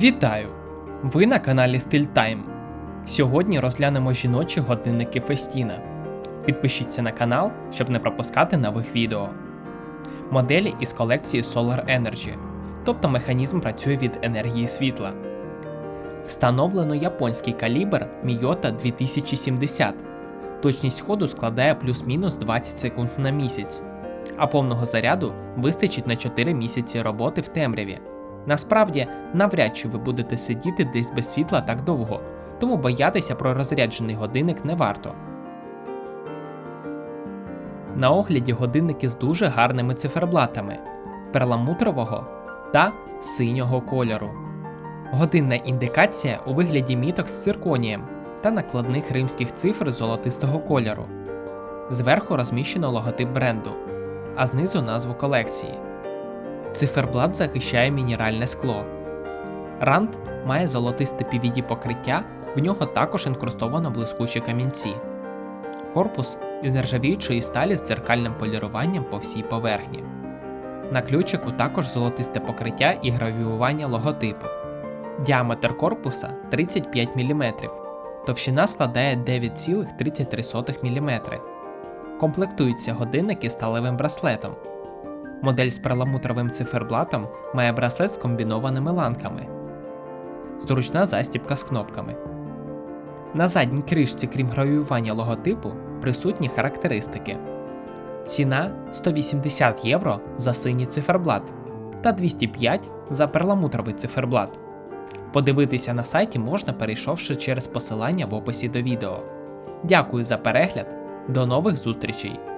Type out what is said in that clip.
Вітаю! Ви на каналі Стиль Тайм. Сьогодні розглянемо жіночі годинники Фестіна. Підпишіться на канал, щоб не пропускати нових відео. Моделі із колекції Solar Energy, тобто механізм працює від енергії світла. Встановлено японський калібр Miyota 2070. Точність ходу складає плюс-мінус 20 секунд на місяць, а повного заряду вистачить на 4 місяці роботи в темряві. Насправді, навряд чи ви будете сидіти десь без світла так довго, тому боятися про розряджений годинник не варто. На огляді годинники з дуже гарними циферблатами перламутрового та синього кольору. Годинна індикація у вигляді міток з цирконієм та накладних римських цифр золотистого кольору. Зверху розміщено логотип бренду, а знизу назву колекції. Циферблат захищає мінеральне скло. Рант має золотисте PVD покриття, в нього також інкрустовано блискучі камінці. Корпус із нержавіючої сталі з дзеркальним поліруванням по всій поверхні. На ключику також золотисте покриття і гравіювання логотипу. Діаметр корпуса 35 мм, товщина складає 9,33 мм. Комплектуються годинники сталевим браслетом. Модель з перламутровим циферблатом має браслет з комбінованими ланками. Зручна застібка з кнопками. На задній кришці, крім гравіювання логотипу, присутні характеристики. Ціна 180 євро за синій циферблат та 205 за перламутровий циферблат. Подивитися на сайті можна, перейшовши через посилання в описі до відео. Дякую за перегляд, до нових зустрічей!